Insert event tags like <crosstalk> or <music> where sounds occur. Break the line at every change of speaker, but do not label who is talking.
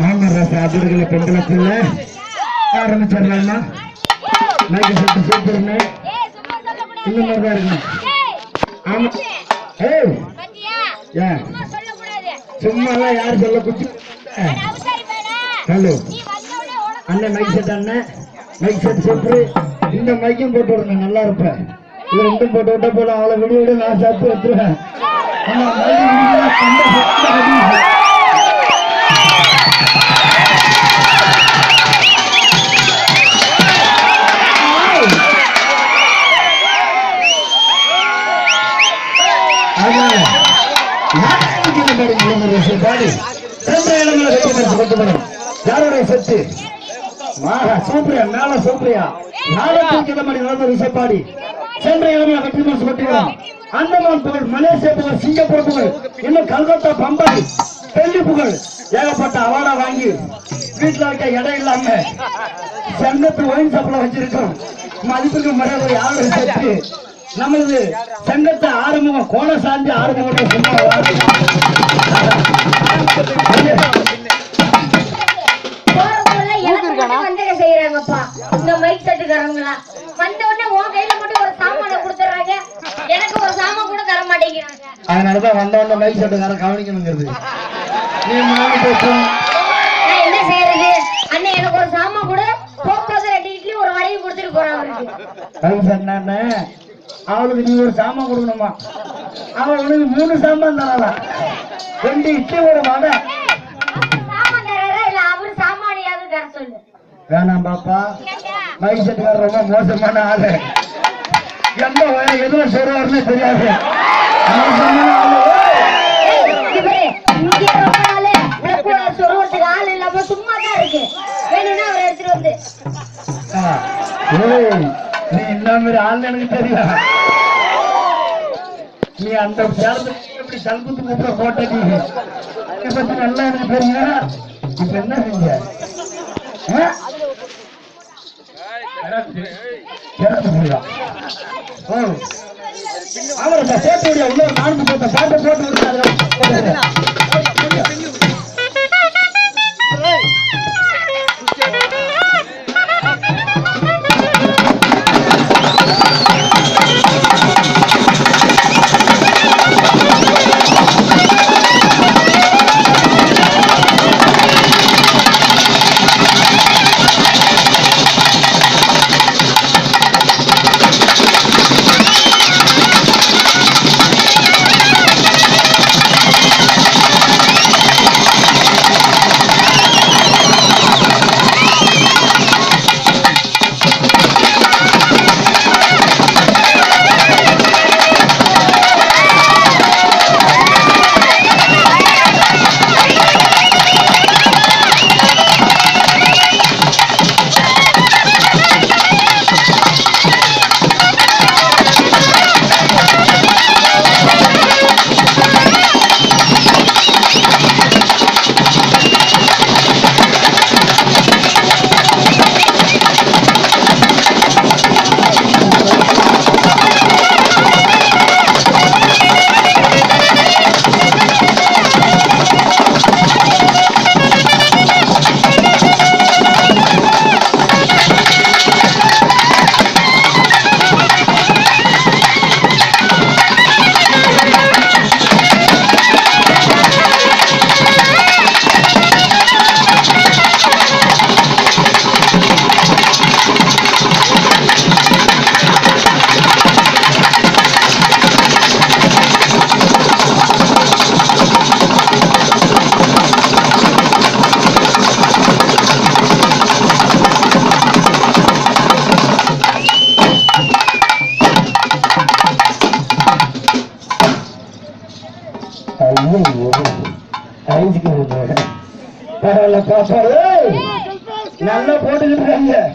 ராமராச அதிர்களை பெண்களுக்குள்ள ஆரம்பிச்சிடலாமா மைக்கு சட்டு சூப்பர்னு இந்த மாதிரி தான் இருக்கணும் ஆமா ஏய் ஏன் சும்மா எல்லாம் யார் சொல்ல குச்சி ஹலோ அண்ணன் மைக் செட் அண்ணன் மைக் செட் சூப்பர் இந்த மைக்கும் போட்டு விடுங்க நல்லா இருப்பேன் இது ரெண்டும் போட்டு விட்டா போல அவளை விட விட நான் சாப்பிட்டு வந்துருவேன் ஆனா யாருடைய சூப்பரியா மேல சூப்பரியா நாளைக்கு இந்த மாதிரி நடந்த விஷயப்பாடி சென்ற இளமலை வெற்றி பரிசு கொண்டு அந்தமான் புகழ் மலேசிய புகழ் சிங்கப்பூர் புகழ் இன்னும் கல்கத்தா பம்பாய் டெல்லி புகழ் ஏகப்பட்ட அவார்டா வாங்கி வீட்டுல இருக்க இடம் இல்லாம சங்கத்து ஒயின் சாப்பிட வச்சிருக்கோம் மதிப்புக்கு மரியாதை யாரும் சேர்த்து நமது சங்கத்தை ஆரம்பம் கோண சாந்தி ஆரம்பம் சும்மா
செய்யறாங்கப்பா இந்த மைக் செட்டுக்காரங்களா வந்த உடனே உன் கையில மட்டும் ஒரு சாமானை கொடுத்துறாங்க எனக்கு ஒரு சாமான் கூட தர மாட்டேங்கிறாங்க
அதனாலதான் வந்த உடனே மைக் செட்டுக்காரன் கவனிக்கணுங்கிறது. <laughs> நீ மாறி பேசும்
என்ன செய்யறது? அண்ணன் எனக்கு ஒரு சாமான் கூட. போக்குவரத்து ரெண்டு இட்லி ஒரு வடையும் கொடுத்துட்டு போறான் அவருக்கு.
கவி சொன்னானே அவளுக்கு நீ ஒரு சாமான் கொடுக்கணுமா? அவன் உனக்கு மூணு சாமான் தராளா ரெண்டு இட்லி ஒரு வடை. வேணாம் பாப்பா. மைக் செட்டுக்காரர் ரொம்ப மோசமான ஆளு. எந்த எதுவும் சொல்றாருன்னு தெரியாது. நீ இந்த மாதிரி ஆள் எனக்கு தெரியல நீ அந்த சேர்ந்து எப்படி தல்குத்து கூப்பிட போட்ட நீ? பத்தி நல்லா எனக்கு தெரியும்? இப்ப என்ன செஞ்ச அவரை போட்டு நான்கு போட்ட போட்டு பரவாயில்ல பாப்பா நல்லா போட்டுக்கிட்டு இருக்காங்க.